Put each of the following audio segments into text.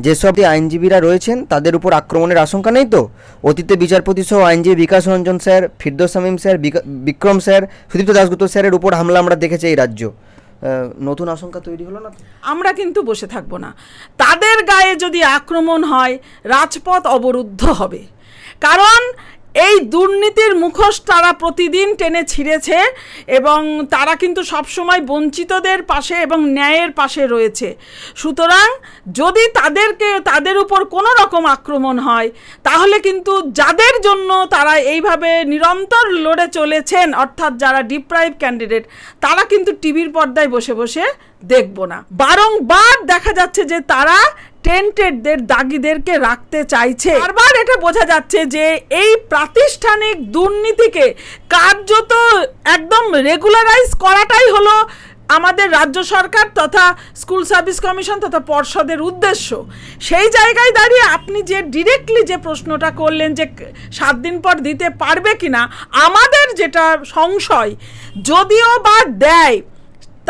যেসব আইনজীবীরা রয়েছেন, তাদের উপর আক্রমণের আশঙ্কা নেই তো? অতীতে বিচারপতি সহ আইনজীবী বিকাশ রঞ্জন স্যার, ফিরদোস শামীম স্যার, বিকা- বিক্রম স্যার, সুদীপ্ত দাসগুপ্ত স্যারের উপর হামলা আমরা দেখেছি এই রাজ্য। নতুন আশঙ্কা তৈরি হলো না আমরা কিন্তু বসে থাকব না। তাদের গায়ে যদি আক্রমণ হয়, রাজপথ অবরুদ্ধ হবে। কারণ এই দুর্নীতির মুখোশ তারা প্রতিদিন টেনে ছিঁড়েছে এবং তারা কিন্তু সবসময় বঞ্চিতদের পাশে এবং ন্যায়ের পাশে রয়েছে। সুতরাং যদি তাদেরকে, তাদের উপর কোনো রকম আক্রমণ হয়, তাহলে কিন্তু যাদের জন্য তারা এইভাবে নিরন্তর লড়ে চলেছেন, অর্থাৎ যারা ডিপ্রাইভ ক্যান্ডিডেট তারা কিন্তু টিভির পর্দায় বসে বসে দেখব না। বারংবার দেখা যাচ্ছে যে তারা টেন্টেডদের দাগিদেরকে রাখতে চাইছে। বারবার এটা বোঝা যাচ্ছে যে এই প্রাতিষ্ঠানিক দুর্নীতিকে কার্যত একদম রেগুলারাইজ করাটাই হলো আমাদের রাজ্য সরকার তথা স্কুল সার্ভিস কমিশন তথা পর্ষদের উদ্দেশ্য। সেই জায়গায় দাঁড়িয়ে আপনি যে ডিরেক্টলি যে প্রশ্নটা করলেন যে সাত দিন পর দিতে পারবে কিনা, আমাদের যেটা সংশয়, যদিও বা দেয়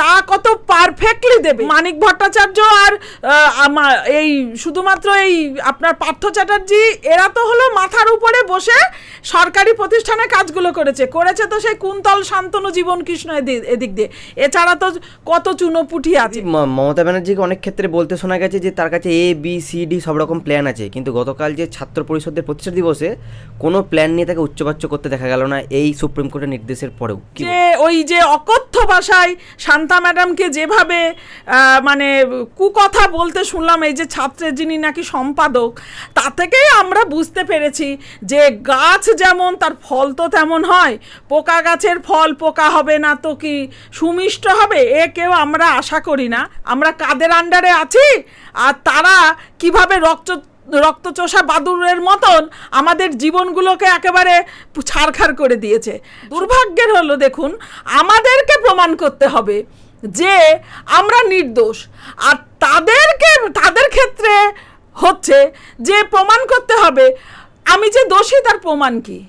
তা কত পারফেক্টলি দেবে। মানিক ভট্টাচার্য আর এই শুধুমাত্র এই আপনার পার্থ চ্যাটার্জি এরা তো হলো মাথার উপরে বসে সরকারি প্রতিষ্ঠানে কাজগুলো করেছে। করেছে তো সেই কুন্তল শান্তনু জীবন কৃষ্ণ এদি- এদিক দিয়ে। এছাড়া তো কত চুনোপুটি আছে। মমতা ব্যানার্জিকে অনেক ক্ষেত্রে বলতে শোনা গেছে যে তার কাছে এ বি সি ডি সব রকম প্ল্যান আছে। কিন্তু গতকাল যে ছাত্র পরিষদের প্রতিষ্ঠা দিবসে কোনো প্ল্যান নিয়ে তাকে উচ্চবাচ্য করতে দেখা গেল না এই সুপ্রিম কোর্টের নির্দেশের পরেও। কি ওই যে অকথ্য ভাষায় শান্তা ম্যাডামকে যেভাবে মানে কুকথা বলতে শুনলাম, এই যে ছাত্রের যিনি নাকি সম্পাদক, তা থেকেই আমরা বুঝতে পেরেছি যে গাছ যেমন তার ফল তো তেমন হয়, পোকা গাছের ফল পোকা হবে না তো কি সুমিষ্ট হবে, এ কেউ আমরা আশা করি না। আমরা কাদের আন্ডারে আছি? আর তারা কীভাবে রক্ত রক্তচোষা বাদুরের মতন আমাদের জীবনগুলোকে একেবারে ছাড়খাড় করে দিয়েছে। দুর্ভাগ্যের হলো দেখুন, আমাদেরকে প্রমাণ করতে হবে যে আমরা নির্দোষ। আর তাদেরকে, তাদের ক্ষেত্রে হচ্ছে যে প্রমাণ করতে হবে, আমি যে দোষী তার প্রমাণ কি?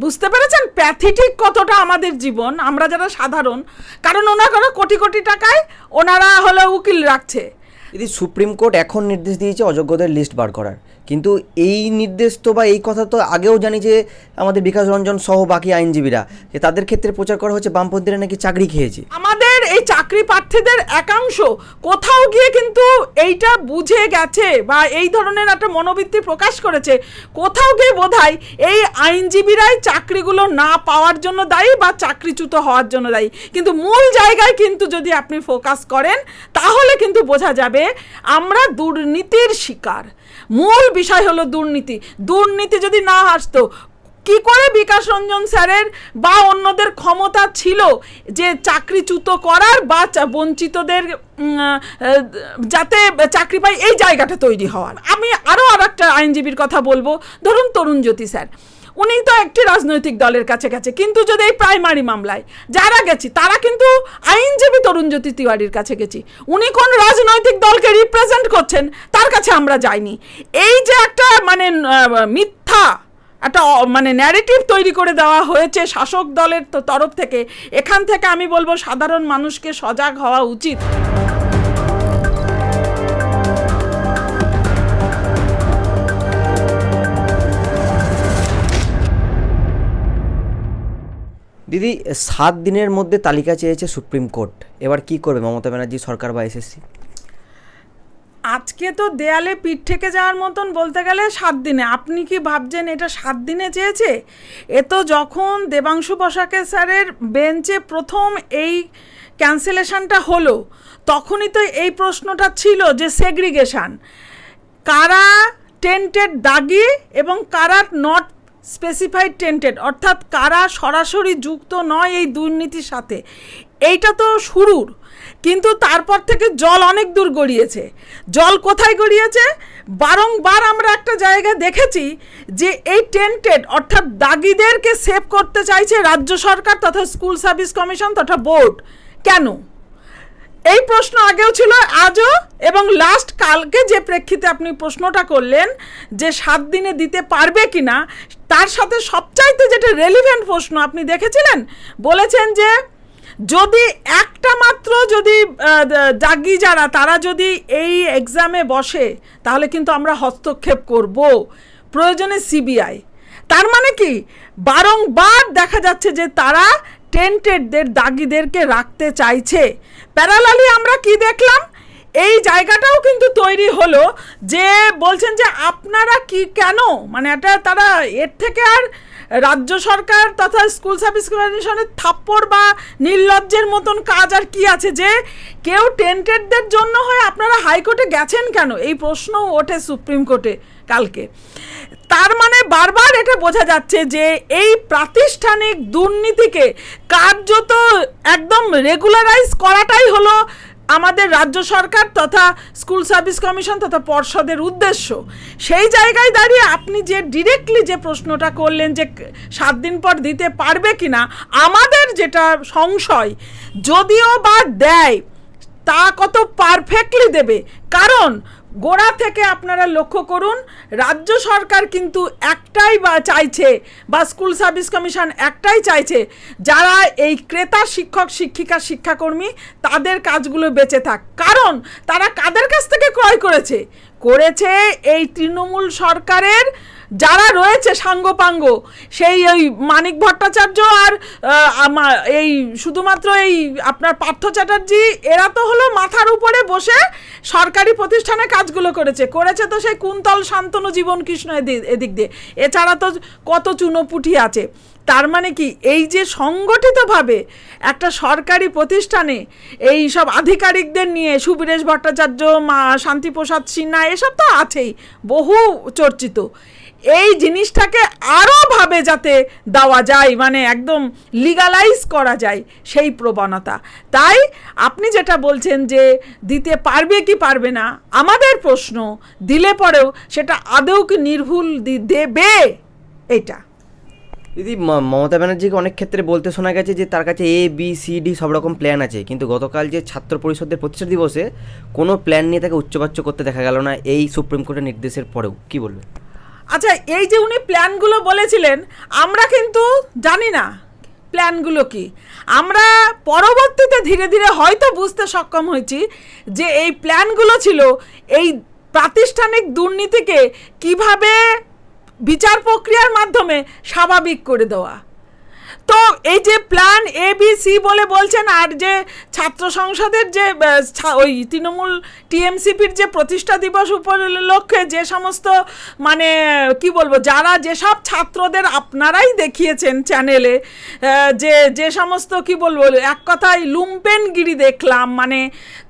বুঝতে পেরেছেন? প্যাথিটিক কতটা আমাদের জীবন, আমরা যারা সাধারণ, কারণ ওনারা কোটি কোটি টাকায় ওনারা হলো উকিল রাখছে। যদি সুপ্রিম কোর্ট এখন নির্দেশ দিয়েছে অযোগ্যদের লিস্ট বার করার, কিন্তু এই নির্দেশ তো বা এই কথা তো আগেও জানি যে আমাদের বিকাশ রঞ্জন সহ বাকি আইনজীবীরা যে তাদের ক্ষেত্রে প্রচার করা হচ্ছে বামপন্থীরা নাকি চাকরি খেয়েছে। আমাদের এই চাকরি প্রার্থীদের একাংশ। কোথাও গিয়ে কিন্তু এইটা বুঝে গেছে বা এই ধরনের একটা মনোবৃত্তি প্রকাশ করেছে। কোথাও গিয়ে বোধহয় এই আইনজীবীরাই চাকরিগুলো না পাওয়ার জন্য দায়ী বা চাকরিচ্যুত হওয়ার জন্য দায়ী। কিন্তু মূল জায়গায় কিন্তু যদি আপনি ফোকাস করেন, তাহলে কিন্তু বোঝা যাবে আমরা দুর্নীতির শিকার। মূল বিষয় হলো দুর্নীতি। দুর্নীতি যদি না আসতো কি করে বিকাশ রঞ্জন স্যারের বা অন্যদের ক্ষমতা ছিল যে চাকরিচ্যুত করার বা বঞ্চিতদের যাতে চাকরি পায় এই জায়গাটা তৈরি হওয়ার? আমি আরও আর একটা আইনজীবীর কথা বলব। ধরুন তরুণ জ্যোতি স্যার, উনি তো একটি রাজনৈতিক দলের কাছে গেছে কিন্তু যদি এই প্রাইমারি মামলায় যারা গেছি, তারা কিন্তু আইনজীবী তরুণ জ্যোতি তিওয়ারির কাছে গেছি উনি কোন রাজনৈতিক দলকে রিপ্রেজেন্ট করছেন, তার কাছে আমরা যাইনি। এই যে একটা মানে মিথ্যা একটা মানে ন্যারেটিভ তৈরি করে দেওয়া হয়েছে শাসক দলের তরফ থেকে। এখান থেকে আমি বলব সাধারণ মানুষকে সজাগ হওয়া উচিত। দিদি, সাত দিনের মধ্যে তালিকা চেয়েছে সুপ্রিম কোর্ট। এবার কি করবে মমতা ব্যানার্জি সরকার বা এসএসসি? আজকে তো দেয়ালে পিঠ থেকে যাওয়ার মতন বলতে গেলে সাত দিনে। আপনি কি ভাবছেন এটা সাত দিনে চেয়েছে? এ তো যখন দেবাংশু বসাকে স্যারের বেঞ্চে প্রথম এই ক্যান্সেলেশনটা হলো, তখনই তো এই প্রশ্নটা ছিল যে সেগ্রিগেশান। কারা টেন্টেড দাগি এবং কারা নট স্পেসিফাইড টেন্টেড? অর্থাৎ কারা সরাসরি যুক্ত নয় এই দুর্নীতির সাথে? এইটা তো শুরুর। কিন্তু তারপর থেকে জল অনেক দূর গড়িয়েছে। জল কোথায় গড়িয়েছে? বারংবার আমরা একটা জায়গায় দেখেছি যে এই টেন্টেড, অর্থাৎ দাগিদেরকে সেভ করতে চাইছে রাজ্য সরকার তথা স্কুল সার্ভিস কমিশন তথা বোর্ড। কেন? এই প্রশ্ন আগেও ছিল, আজও, এবং লাস্ট কালকে যে প্রেক্ষিতে আপনি প্রশ্নটা করলেন যে সাত দিনে দিতে পারবে কি না তার সাথে সবচাইতে যেটা রেলিভেন্ট প্রশ্ন আপনি দেখেছিলেন, বলেছেন যে যদি একটা মাত্র যদি দাগি যারা, তারা যদি এই এক্সামে বসে, তাহলে কিন্তু আমরা হস্তক্ষেপ করব। প্রয়োজনে সিবিআই তার মানে কি? বারংবার দেখা যাচ্ছে যে তারা টেন্টেডদের দাগিদেরকে রাখতে চাইছে। প্যারালালি আমরা কি দেখলাম? এই জায়গাটাও কিন্তু তৈরি হলো যে বলছেন যে আপনারা কি কেন? মানে এটা তারা এর থেকে আর রাজ্য সরকার তথা স্কুল সার্ভিস কমিশনের থাপ্পড় বা নির্লজ্জের মতন কাজ আর কি আছে যে কেউ টেন্টেডদের জন্য হয়ে আপনারা হাইকোর্টে গেছেন কেন? এই প্রশ্ন ওঠে সুপ্রিম কোর্টে কালকে। তার মানে বারবার এটা বোঝা যাচ্ছে যে এই প্রাতিষ্ঠানিক দুর্নীতিকে কার্যত একদম রেগুলারাইজ করাটাই হলো আমাদের রাজ্য সরকার তথা স্কুল সার্ভিস কমিশন তথা পর্ষদের উদ্দেশ্য। সেই জায়গায় দাঁড়িয়ে আপনি যে ডিরেক্টলি যে প্রশ্নটা করলেন যে সাত দিন পর দিতে পারবে কি না আমাদের যেটা সংশয়, যদিও বা দেয়, তা কত পারফেক্টলি দেবে। কারণ গোড়া থেকে আপনারা লক্ষ্য করুন, রাজ্য সরকার কিন্তু একটাই বা চাইছে, বা স্কুল সার্ভিস কমিশন একটাই চাইছে, যারা এই ক্রেতা, শিক্ষক, শিক্ষিকা, শিক্ষাকর্মী, তাদের কাজগুলো বেঁচে থাক। কারণ তারা কাদের কাছ থেকে ক্রয় করেছে? করেছে এই তৃণমূল সরকারের যারা রয়েছে সাঙ্গপাঙ্গ, সেই ওই মানিক ভট্টাচার্য আর এই শুধুমাত্র এই আপনার পার্থ চ্যাটার্জি, এরা তো হলো মাথার উপরে বসে সরকারি প্রতিষ্ঠানে কাজগুলো করেছে। করেছে তো সেই কুন্তল শান্তনু জীবন কৃষ্ণ এদি- এদিক দিয়ে। এছাড়া তো কত চুনোপুটি আছে। তার মানে কি, এই যে সংগঠিতভাবে একটা সরকারি প্রতিষ্ঠানে এই সব আধিকারিকদের নিয়ে সুবীরেশ ভট্টাচার্য, মা শান্তিপ্রসাদ সিনহা, এসব তো আছেই, বহু চর্চিত। এই জিনিসটাকে আরও ভাবে যাতে দেওয়া যায় মানে একদম লিগালাইজ করা যায় সেই প্রবণতা। তাই আপনি যেটা বলছেন যে দিতে পারবে কি পারবে না, আমাদের প্রশ্ন, দিলে পরেও সেটা আদৌ কি নির্ভুল দেবে? এটা দিদি মমতা ব্যানার্জিকে অনেক ক্ষেত্রে বলতে শোনা গেছে যে তার কাছে এ বি সি ডি সব রকম প্ল্যান আছে। কিন্তু গতকাল যে ছাত্র পরিষদের প্রতিষ্ঠা দিবসে কোনো প্ল্যান নিয়ে তাকে উচ্চবাচ্য করতে দেখা গেল না, এই সুপ্রিম কোর্টের নির্দেশের পরেও। কি বলবেন? আচ্ছা এই যে উনি প্ল্যানগুলো বলেছিলেন, আমরা কিন্তু জানি না প্ল্যানগুলো কি। আমরা পরবর্তীতে ধীরে ধীরে হয়তো বুঝতে সক্ষম হয়েছি যে এই প্ল্যানগুলো ছিল এই প্রাতিষ্ঠানিক দুর্নীতিকে কীভাবে বিচার প্রক্রিয়ার মাধ্যমে স্বাভাবিক করে দেওয়া। তো এই যে প্ল্যান এ বি সি বলে বলছেন, আর যে ছাত্র সংসদের যে ওই তৃণমূল টিএমসিপির যে প্রতিষ্ঠা দিবস উপলক্ষে যে সমস্ত মানে কি বলব, যারা যেসব ছাত্রদের আপনারাই দেখিয়েছেন চ্যানেলে যে যে সমস্ত, কি বলব, এক কথায় লুম্পেনগিরি দেখলাম মানে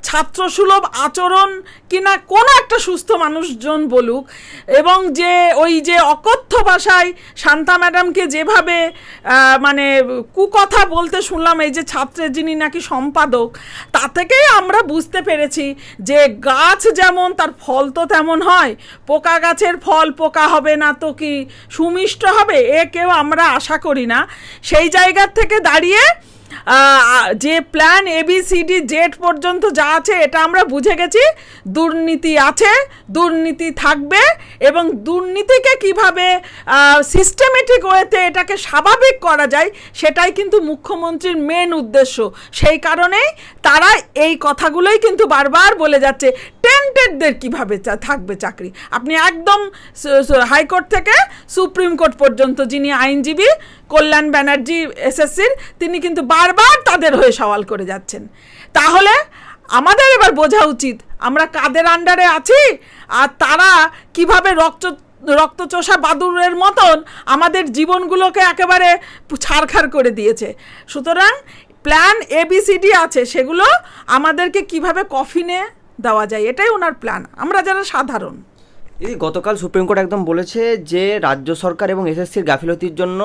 ছাত্রসুলভ আচরণ কিনা কোনো একটা সুস্থ মানুষজন বলুক, এবং যে ওই যে অকথ্য ভাষায় শান্তা ম্যাডামকে যেভাবে মানে কুকথা বলতে শুনলাম, এই যে ছাত্রের যিনি নাকি সম্পাদক, তা থেকেই আমরা বুঝতে পেরেছি যে গাছ যেমন তার ফল তো তেমন হয়, পোকা গাছের ফল পোকা হবে না তো কি সুমিষ্ট হবে, এ কেউ আমরা আশা করি না। সেই জায়গার থেকে দাঁড়িয়ে যে প্ল্যান এবিসিডি জেড পর্যন্ত যা আছে, এটা আমরা বুঝে গেছি। দুর্নীতি আছে, দুর্নীতি থাকবে এবং দুর্নীতিকে কীভাবে সিস্টেমেটিক ওয়েতে এটাকে স্বাভাবিক করা যায়, সেটাই কিন্তু মুখ্যমন্ত্রীর মেন উদ্দেশ্য। সেই কারণেই তারা এই কথাগুলোই কিন্তু বারবার বলে যাচ্ছে টেন্টেডদের কীভাবে থাকবে চাকরি। আপনি একদম হাইকোর্ট থেকে সুপ্রিম কোর্ট পর্যন্ত যিনি আইনজীবী কল্যাণ ব্যানার্জি এসএসসির, তিনি কিন্তু বারবার তাদের হয়ে সওয়াল করে যাচ্ছেন। তাহলে আমাদের এবার বোঝা উচিত, আমরা কাদের আন্ডারে আছি? আর তারা কীভাবে রক্ত, রক্তচোষা বাদুরের মতন আমাদের জীবনগুলোকে একেবারে ছাড়খাড় করে দিয়েছে। সুতরাং প্ল্যান এবিসিডি আছে, সেগুলো আমাদেরকে কীভাবে কফিনে দেওয়া যায়, এটাই ওনার প্ল্যান আমরা যারা সাধারণ। গতকাল সুপ্রিম কোর্ট একদম বলেছে যে, রাজ্য সরকার এবং এসএসসির গাফিলতির জন্য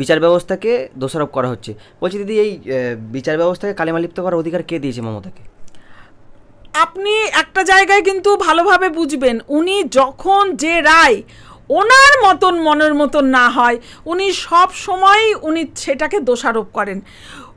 বিচার ব্যবস্থাকে দোষারোপ করা হচ্ছে। বলছি দিদি, এই বিচার ব্যবস্থাকে কালিমালিপ্ত করার অধিকার কে দিয়েছে মমতাকে? আপনি একটা জায়গায় কিন্তু ভালোভাবে বুঝবেন, উনি যখন যে রায় ওনার মতন মনের মতন না হয়। উনি সব সময় উনি সেটাকে দোষারোপ করেন।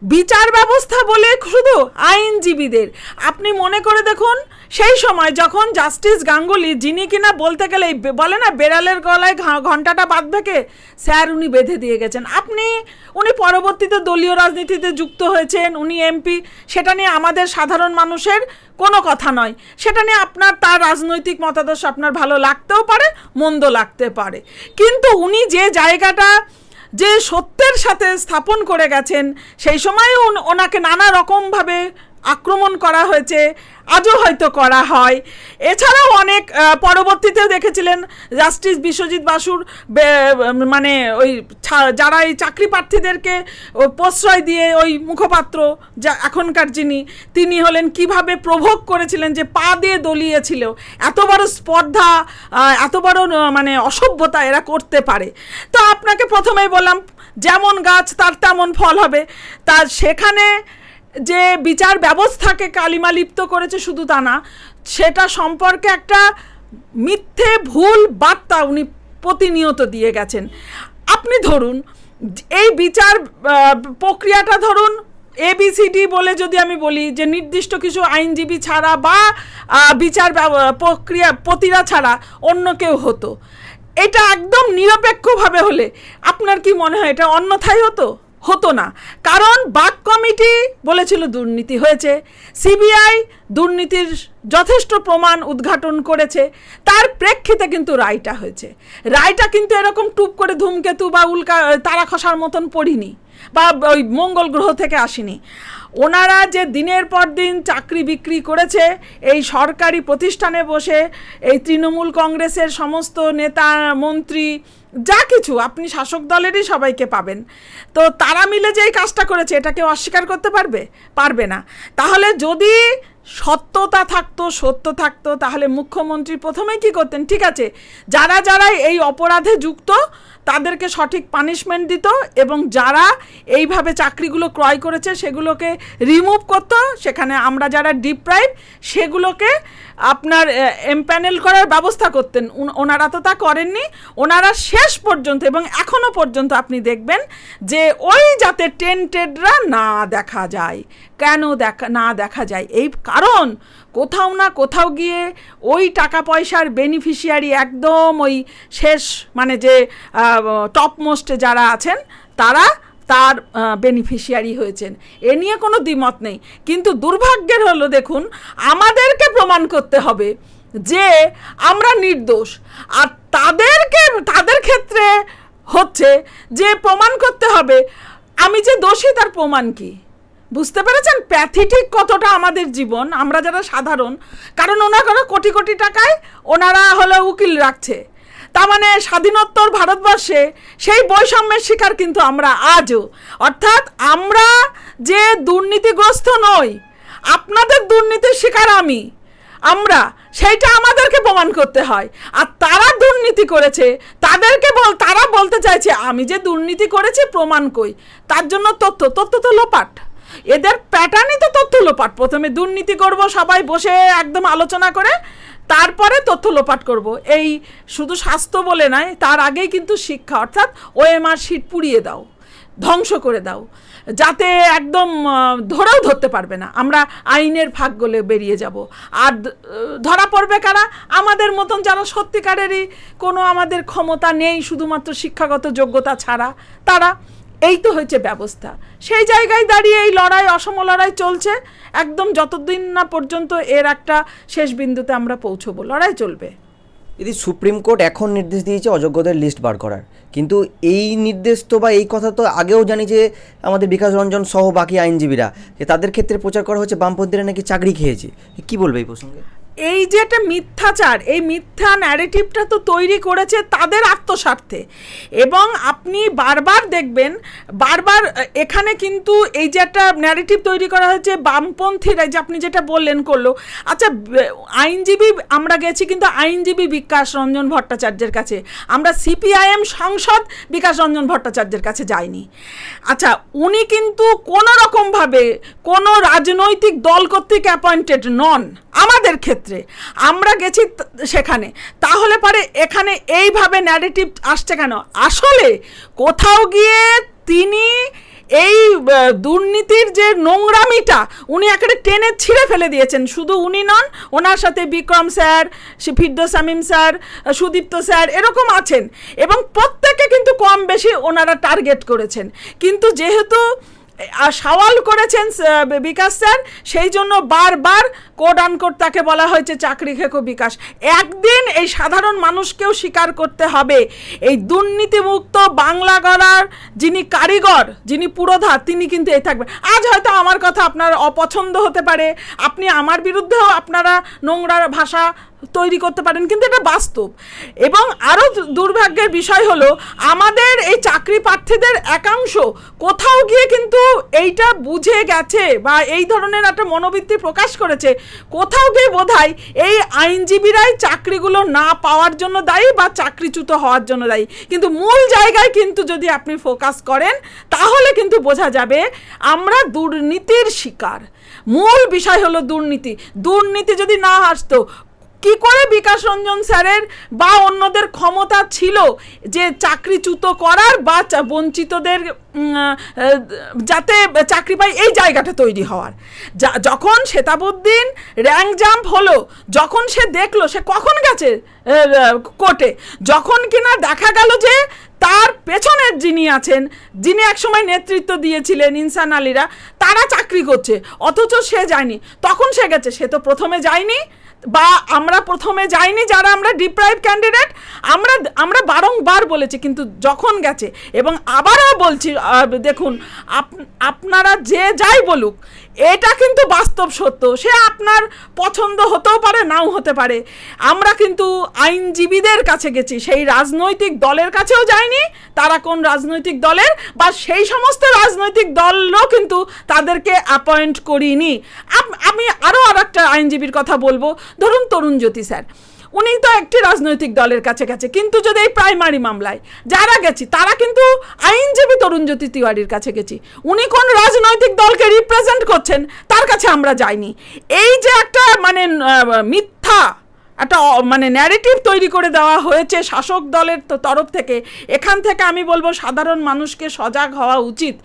বিচার ব্যবস্থা বলে শুধু আইনজীবীদের। আপনি মনে করে দেখুন, সেই সময় যখন জাস্টিস গাঙ্গুলি, যিনি কিনা বলতে গেলে বলে না, বেড়ালের গলায় ঘন্টাটা বাঁধবে কে স্যার উনি বেঁধে দিয়ে গেছেন। আপনি, উনি পরবর্তীতে দলীয় রাজনীতিতে যুক্ত হয়েছেন, উনি এমপি, সেটা নিয়ে আমাদের সাধারণ মানুষের কোনো কথা নয়। সেটা নিয়ে আপনার তার রাজনৈতিক মতাদর্শ আপনার ভালো লাগতেও পারে মন্দ লাগতে পারে। কিন্তু উনি যে জায়গাটা, যে সত্যের সাথে স্থাপন করে গেছেন, সেই সময় ওনাকে নানা রকমভাবে আক্রমণ করা হয়েছে, আজও হয়তো করা হয়। এছাড়াও অনেক পরবর্তীতেও দেখেছিলেন জাস্টিস বিশ্বজিৎ বাসুর মানে ওই যারা এই চাকরি প্রার্থীদেরকে প্রশ্রয় দিয়ে ওই মুখপাত্র যা, এখনকার যিনি, তিনি হলেন কীভাবে প্রভোগ করেছিলেন যে পা দিয়ে দলিয়েছিল, এত বড় স্পর্ধা এত বড় মানে অসভ্যতা এরা করতে পারে। তো আপনাকে প্রথমেই বললাম, যেমন গাছ তার তেমন ফল হবে। তার সেখানে যে বিচার ব্যবস্থাকে কালিমা লিপ্ত করেছে শুধু তা না, সেটা সম্পর্কে একটা মিথ্যে ভুল বার্তা উনি প্রতিনিয়ত দিয়ে গেছেন। আপনি ধরুন, এই বিচার প্রক্রিয়াটা ধরুন এবিসিডি বলে যদি আমি বলি যে নির্দিষ্ট কিছু আইনজীবী ছাড়া বা বিচার প্রক্রিয়া, প্রতিরা ছাড়া অন্য কেউ হতো। এটা একদম নিরপেক্ষভাবে হলে আপনার কি মনে হয় এটা অন্যথায় হতো? হতো না। কারণ বাক কমিটি বলেছিল দুর্নীতি হয়েছে। সিবিআই দুর্নীতির যথেষ্ট প্রমাণ উদ্ঘাটন করেছে। তার প্রেক্ষিতে কিন্তু রায়টা হয়েছে। রায়টা কিন্তু এরকম টুপ করে ধূমকেতু বা উল্কা, তারা খসার মতন পড়িনি বা ওই মঙ্গল গ্রহ থেকে আসেনি। ওনারা যে দিনের পর দিন চাকরি বিক্রি করেছে, এই সরকারি প্রতিষ্ঠানে বসে এই তৃণমূল কংগ্রেসের সমস্ত নেতা, মন্ত্রী যা কিছু, আপনি শাসক দলেরই সবাইকে পাবেন। তো তারা মিলে যে এই কাজটা করেছে, এটা কেউ অস্বীকার করতে পারবে? পারবে না। তাহলে যদি সত্যতা থাকতো, সত্য থাকতো, তাহলে মুখ্যমন্ত্রী প্রথমেই কি করতেন? ঠিক আছে, যারা যারা এই অপরাধে যুক্ত, তাদেরকে সঠিক পানিশমেন্ট দিত এবং যারা এইভাবে চাকরিগুলো ক্রয় করেছে, সেগুলোকে রিমুভ করতো। সেখানে আমরা যারা ডিপ্রাইভ সেগুলোকে আপনার এমপ্যানেল করার ব্যবস্থা করতেন। ওনারা তো তা করেননি। ওনারা শেষ পর্যন্ত এবং এখনও পর্যন্ত আপনি দেখবেন যে ওই যাতে টেন্টেডরা না দেখা যায়, কেন দেখা, না দেখা যায়, এই কারণ কোথাও না কোথাও গিয়ে ওই টাকা পয়সার বেনিফিশিয়ারি একদম ওই শেষ মানে যে টপ মোস্টে যারা আছেন, তারা তার বেনিফিশিয়ারি হয়েছেন। এ নিয়ে কোনো দ্বিমত নেই। কিন্তু দুর্ভাগ্যের হলো দেখুন, আমাদেরকে প্রমাণ করতে হবে যে আমরা নির্দোষ। আর তাদেরকে, তাদের ক্ষেত্রে হচ্ছে যে প্রমাণ করতে হবে, আমি যে দোষী তার প্রমাণ কি? বুঝতে পেরেছেন? প্যাথেটিক কতটা আমাদের জীবন? আমরা যারা সাধারণ, কারণ ওনারা কোটি কোটি টাকায় ওনারা হলো উকিল রাখছে। তার মানে স্বাধীনোত্তর ভারতবর্ষে সেই বৈষম্যের শিকার কিন্তু আমরা আজও। অর্থাৎ আমরা যে দুর্নীতিগ্রস্ত নই, আপনাদের দুর্নীতির শিকার আমি। আমরা, সেইটা আমাদেরকে প্রমাণ করতে হয়। আর তারা দুর্নীতি করেছে, তাদেরকে বল, তারা বলতে চাইছে, আমি যে দুর্নীতি করেছি, প্রমাণ কই? তার জন্য তথ্য তথ্য তো লোপাট। এদের প্যাটার্নই তো তথ্য লোপাট। প্রথমে দুর্নীতি করব, সবাই বসে একদম আলোচনা করে, তারপরে তথ্য লোপাট করব। এই শুধু স্বাস্থ্য বলে নয় তার আগেই কিন্তু শিক্ষা, অর্থাৎ ওএমআর শিট পুড়িয়ে দাও, ধ্বংস করে দাও, যাতে একদম ধরেও ধরতে পারবে না। আমরা আইনের ভাগ গলে বেরিয়ে যাব। আর ধরা পড়বে কারা? আমাদের মতন যারা সত্যিকারেরই কোনো আমাদের ক্ষমতা নেই, শুধুমাত্র শিক্ষাগত যোগ্যতা ছাড়া, তারা এই তো হয়েছে ব্যবস্থা। সেই জায়গায় দাঁড়িয়ে এই লড়াই, অসম লড়াই চলছে। একদম যতদিন না পর্যন্ত এর একটা শেষ বিন্দুতে আমরা পৌঁছবো, লড়াই চলবে। যদি সুপ্রিম কোর্ট এখন নির্দেশ দিয়েছে অযোগ্যদের লিস্ট বার করার। কিন্তু এই নির্দেশ তো বা এই কথা তো আগেও জানি যে আমাদের বিকাশ রঞ্জন সহ বাকি আইনজীবীরা যে তাদের ক্ষেত্রে প্রচার করা হচ্ছে বামপন্থীরা নাকি চাকরি খেয়েছে। কি বলবে এই প্রসঙ্গে? এই যে একটা মিথ্যাচার, এই মিথ্যা ন্যারেটিভটা তো তৈরি করেছে তাদের আত্মস্বার্থে। এবং আপনি বারবার দেখবেন, বারবার এখানে কিন্তু এই যে একটা ন্যারেটিভ তৈরি করা হয়েছে বামপন্থীরা যে আপনি যেটা বললেন করল। আচ্ছা আইনজীবী, আমরা গেছি কিন্তু আইনজীবী বিকাশ রঞ্জন ভট্টাচার্যের কাছে। আমরা সিপিআইএম সাংসদ বিকাশ রঞ্জন ভট্টাচার্যের কাছে যাইনি। আচ্ছা উনি কিন্তু কোনো রকমভাবে কোনো রাজনৈতিক দল কর্তৃক অ্যাপয়েন্টেড নন, আমাদের ক্ষেত্রে। আমরা গেছি সেখানে। তাহলে পরে এখানে এইভাবে ন্যারেটিভ আসছে কেন? আসলে কোথাও গিয়ে তিনি এই দুর্নীতির যে নোংরামিটা, উনি একেবারে টেনে ছিঁড়ে ফেলে দিয়েছেন। শুধু উনি নন, ওনার সাথে বিক্রম স্যার, সে ফিরদোস শামীম স্যার সুদীপ্ত স্যার, এরকম আছেন। এবং প্রত্যেকে কিন্তু কম বেশি ওনারা টার্গেট করেছেন। কিন্তু যেহেতু সওয়াল করেছেন বিকাশ স্যার। সেই জন্য বারবার কোড আনকোড তাকে বলা হয়েছে, চাকরি খেকো বিকাশ। একদিন এই সাধারণ মানুষকেও স্বীকার করতে হবে। এই দুর্নীতিমুক্ত বাংলা গড়ার যিনি কারিগর, যিনি পুরোধা, তিনি কিন্তু এই থাকবে। আজ হয়তো আমার কথা আপনার অপছন্দ হতে পারে। আপনি আমার বিরুদ্ধেও আপনারা নোংরা ভাষা তৈরি করতে পারেন, কিন্তু এটা বাস্তব। এবং আরও দুর্ভাগ্যের বিষয় হলো, আমাদের এই চাকরি প্রার্থীদের একাংশ কোথাও গিয়ে কিন্তু এইটা বুঝে গেছে বা এই ধরনের একটা মনোবৃত্তি প্রকাশ করেছে, কোথাও গিয়ে বোধহয় এই আইনজীবীরাই চাকরিগুলো না পাওয়ার জন্য দায়ী বা চাকরিচ্যুত হওয়ার জন্য দায়ী। কিন্তু মূল জায়গায় কিন্তু যদি আপনি ফোকাস করেন, তাহলে কিন্তু বোঝা যাবে আমরা দুর্নীতির শিকার। মূল বিষয় হলো দুর্নীতি। দুর্নীতি যদি না আসতো কি করে বিকাশ রঞ্জন স্যারের বা অন্যদের ক্ষমতা ছিল যে চাকরিচ্যুত করার বা বঞ্চিতদের যাতে চাকরি পায় এই জায়গাটা তৈরি হওয়ার? যখন শ্বেতাবুদ্দিন র্যাঙ্ক জাম্প হলো, যখন সে দেখল, সে কখন গেছে কোর্টে? যখন কিনা দেখা গেল যে তার পেছনের যিনি আছেন, যিনি একসময় নেতৃত্ব দিয়েছিলেন ইনসান আলীরা, তারা চাকরি করছে, অথচ সে যায়নি। তখন সে গেছে, সে তো প্রথমে যায়নি। বা আমরা প্রথমে যাইনি যারা আমরা ডিপ্রাইভ ক্যান্ডিডেট আমরা আমরা বারংবার বলেছি কিন্তু যখন গেছে এবং আবারও বলছি দেখুন, আপ- আপনারা যে যাই বলুক এটা কিন্তু বাস্তব সত্য। সে আপনার পছন্দ হতেও পারে, নাও হতে পারে। আমরা কিন্তু আইনজীবীদের কাছে গেছি, সেই রাজনৈতিক দলের কাছেও যায়নি তারা কোন রাজনৈতিক দলের, বা সেই সমস্ত রাজনৈতিক দলও কিন্তু তাদেরকে অ্যাপয়েন্ট করিনি। আমি আরও আর একটা আইনজীবীর কথা বলব। ধরুন তরুণ জ্যোতি স্যার উনি তো একটি রাজনৈতিক দলের কাছে গেছে কিন্তু যদি এই প্রাইমারি মামলায় যারা গেছি, তারা কিন্তু আইনজীবী তরুণ জ্যোতি তিওয়ারির কাছে গেছি। উনি কোন রাজনৈতিক দলকে রিপ্রেজেন্ট করছেন, তার কাছে আমরা যাইনি। এই যে একটা মানে মিথ্যা, একটা মানে ন্যারেটিভ তৈরি করে দেওয়া হয়েছে শাসক দলের তরফ থেকে, এখান থেকে আমি বলব সাধারণ মানুষকে সজাগ হওয়া উচিত।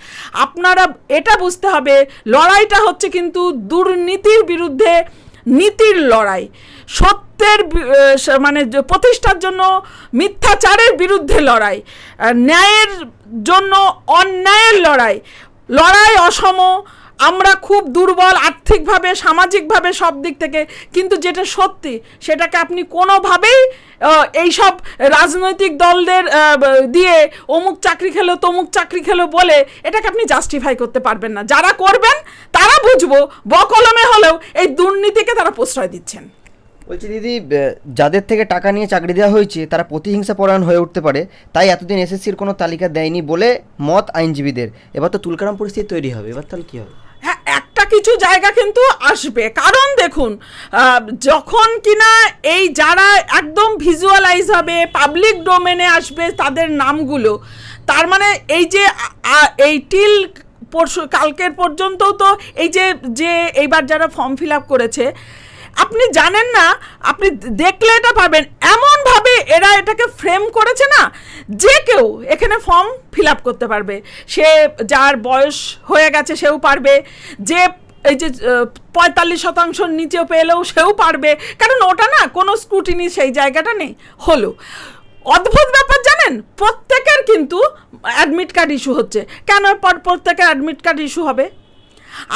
আপনারা এটা বুঝতে হবে, লড়াইটা হচ্ছে কিন্তু দুর্নীতির বিরুদ্ধে নীতির লড়াই। সত্যের মানে প্রতিষ্ঠার জন্য মিথ্যাচারের বিরুদ্ধে লড়াই ন্যায়ের জন্য অন্যায়ের লড়াই। লড়াই অসম, আমরা খুব দুর্বল আর্থিকভাবে, সামাজিকভাবে সব দিক থেকে, কিন্তু যেটা সত্যি, সেটাকে আপনি কোনোভাবেই এইসব রাজনৈতিক দলদের দিয়ে অমুক চাকরি খেলো, তমুক চাকরি খেলো বলে, এটাকে আপনি জাস্টিফাই করতে পারবেন না। যারা করবেন, তারা বুঝব, বকলমে হলেও এই দুর্নীতিকে তারা প্রশ্রয় দিচ্ছেন। বলছি দিদি যাদের থেকে টাকা নিয়ে চাকরি দেওয়া হয়েছে, তারা প্রতিহিংসা পরায়ণ হয়ে উঠতে পারে, তাই এতদিন এসএসসির কোনো তালিকা দেয়নি বলে মত আইনজীবীদের। এবার তো তুলকারাম পরিস্থিতি তৈরি হবে, এবার তাহলে কী হবে? হ্যাঁ একটা কিছু জায়গা কিন্তু আসবে। কারণ দেখুন যখন কিনা এই যারা একদম ভিজুয়ালাইজ হবে পাবলিক ডোমেনে আসবে তাদের নামগুলো, তার মানে এই যে এই টিল পরশু, কালকের পর্যন্তও তো এই যে যে এইবার যারা ফর্ম ফিল আপ করেছে আপনি জানেন না, আপনি দেখলে এটা পাবেন। এমনভাবে এরা এটাকে ফ্রেম করেছে না, যে কেউ এখানে ফর্ম ফিল আপ করতে পারবে। সে যার বয়স হয়ে গেছে সেও পারবে। যে এই যে পঁয়তাল্লিশ শতাংশের নিচেও পেলেও সেও পারবে। কারণ ওটা না, কোনো স্ক্রুটিনি সেই জায়গাটা নেই। হলো, অদ্ভুত ব্যাপার জানেন? প্রত্যেকের কিন্তু অ্যাডমিট কার্ড ইস্যু হচ্ছে। কেন পর- প্রত্যেকের অ্যাডমিট কার্ড ইস্যু হবে?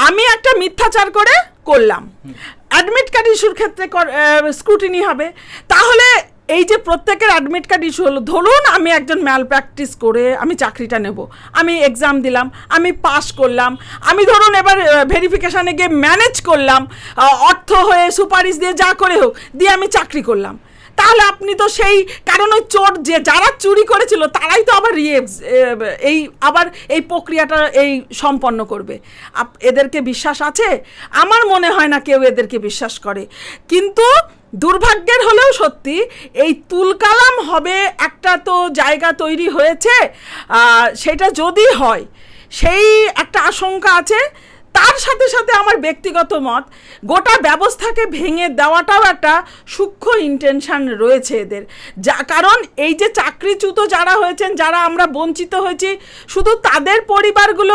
আমি একটা মিথ্যাচার করে করলাম। অ্যাডমিট কার্ড ইস্যুর ক্ষেত্রে স্ক্রুটিনি হবে। তাহলে এই যে প্রত্যেকের অ্যাডমিট কার্ড ইস্যু হলো, ধরুন আমি একজন ম্যাল প্র্যাকটিস করে আমি চাকরিটা নেব। আমি এক্সাম দিলাম, আমি পাস করলাম, আমি ধরুন এবার ভেরিফিকেশানে গিয়ে ম্যানেজ করলাম অর্থ হয়ে সুপারিশ দিয়ে যা করে হোক, দিয়ে আমি চাকরি করলাম। তাহলে আপনি তো সেই কারণ ওই চোর যে যারা চুরি করেছিল, তারাই তো আবার রিয়ে এই আবার এই প্রক্রিয়াটা এই সম্পন্ন করবে। এদেরকে বিশ্বাস আছে? আমার মনে হয় না কেউ এদেরকে বিশ্বাস করে। কিন্তু দুর্ভাগ্যের হলেও সত্যি, এই তুলকালাম হবে একটা তো জায়গা তৈরি হয়েছে সেটা যদি হয়, সেই একটা আশঙ্কা আছে তার সাথে সাথে আমার ব্যক্তিগত মত, গোটা ব্যবস্থাকে ভেঙে দেওয়াটাও একটা সূক্ষ্ম ইন্টেনশন রয়েছে এদের। যা কারণ এই যে চাকরিচ্যুত যারা হয়েছেন, যারা আমরা বঞ্চিত হয়েছি, শুধু তাদের পরিবারগুলো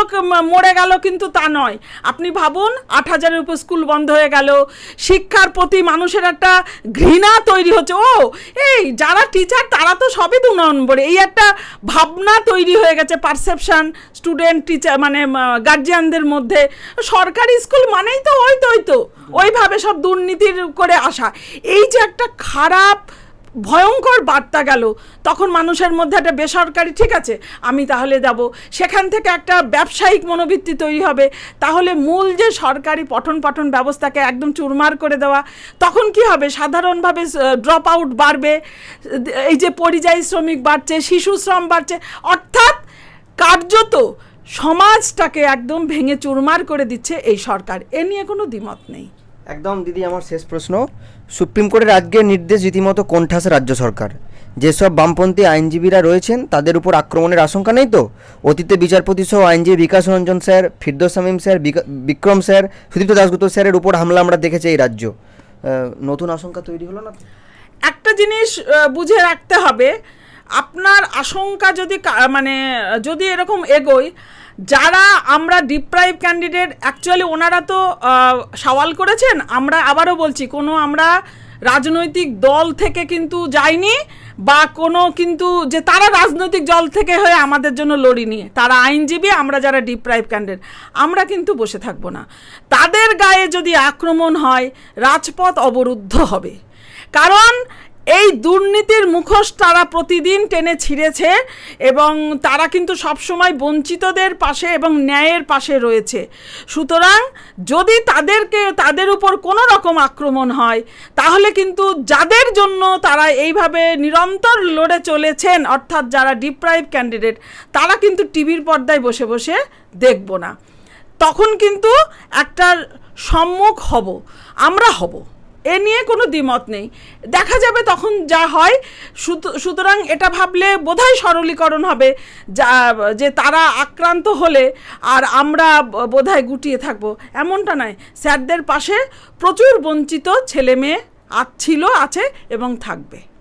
মরে গেল কিন্তু তা নয়। আপনি ভাবুন, আট হাজারের উপর স্কুল বন্ধ হয়ে গেল, শিক্ষার প্রতি মানুষের একটা ঘৃণা তৈরি হচ্ছে। ও, এই যারা টিচার তারা তো সবই দু নম্বরে। এই একটা ভাবনা তৈরি হয়ে গেছে পারসেপশন স্টুডেন্ট টিচার মানে গার্জিয়ানদের মধ্যে সরকারি স্কুল মানেই তো ওই তো ওই তো ওইভাবে সব দুর্নীতির করে আসা। এই যে একটা খারাপ, ভয়ঙ্কর বার্তা গেল, তখন মানুষের মধ্যে একটা বেসরকারি, ঠিক আছে, আমি তাহলে যাব। সেখান থেকে একটা ব্যবসায়িক মনোবৃত্তি তৈরি হবে। তাহলে মূল যে সরকারি পঠন পাঠন ব্যবস্থাকে একদম চুরমার করে দেওয়া, তখন কি হবে? সাধারণভাবে ড্রপ আউট বাড়বে। এই যে পরিযায়ী শ্রমিক বাড়ছে, শিশু শ্রম বাড়ছে। অর্থাৎ কার্যত সমাজটাকে একদম ভেঙে চুরমার করে দিচ্ছে এই সরকার। এ নিয়ে কোনো দ্বিমত নেই। একদম দিদি আমার শেষ প্রশ্ন। সুপ্রিম কোর্টের আজকের নির্দেশ রীতিমতো কোণঠাসে রাজ্য সরকার। যেসব বামপন্থী আইনজীবীরা রয়েছেন তাদের উপর আক্রমণের আশঙ্কা নেই তো? অতীতে বিচারপতি সহ আইনজীবী Bikash Ranjan sir Firdous Shamim sir Bikram sir Sudipta Dasgupta স্যারের উপর হামলা আমরা দেখেছি এই রাজ্য। নতুন আশঙ্কা তৈরি হলো না একটা জিনিস বুঝে রাখতে হবে আপনার আশঙ্কা যদি মানে যদি এরকম এগোয়, যারা আমরা ডিপ্রাইভ ক্যান্ডিডেট অ্যাকচুয়ালি ওনারা তো সওয়াল করেছেন, আমরা আবারও বলছি, কোনো আমরা রাজনৈতিক দল থেকে কিন্তু যাইনি, বা কোনো কিন্তু যে তারা রাজনৈতিক দল থেকে হয়ে আমাদের জন্য লড়িনি, তারা আইনজীবী, আমরা যারা ডিপ্রাইভ ক্যান্ডিডেট আমরা কিন্তু বসে থাকব না। তাদের গায়ে যদি আক্রমণ হয়, রাজপথ অবরুদ্ধ হবে। কারণ এই দুর্নীতির মুখোশ তারা প্রতিদিন টেনে ছিঁড়েছে এবং তারা কিন্তু সবসময় বঞ্চিতদের পাশে এবং ন্যায়ের পাশে রয়েছে। সুতরাং যদি তাদেরকে, তাদের উপর কোনো রকম আক্রমণ হয়, তাহলে কিন্তু যাদের জন্য তারা এইভাবে নিরন্তর লড়ে চলেছেন, অর্থাৎ যারা ডিপ্রাইভ ক্যান্ডিডেট তারা কিন্তু টিভির পর্দায় বসে বসে দেখব না। তখন কিন্তু একটা সম্মুখ হব, আমরা হব। এ নিয়ে কোনো দ্বিমত নেই। দেখা যাবে তখন যা হয়, সুত- সুতরাং এটা ভাবলে বোধহয় সরলীকরণ হবে, যা, যে তারা আক্রান্ত হলে আর আমরা বোধহয় গুটিয়ে থাকব। এমনটা নয়। স্যারদের পাশে প্রচুর বঞ্চিত ছেলে মেয়ে ছিল, আছে এবং থাকবে।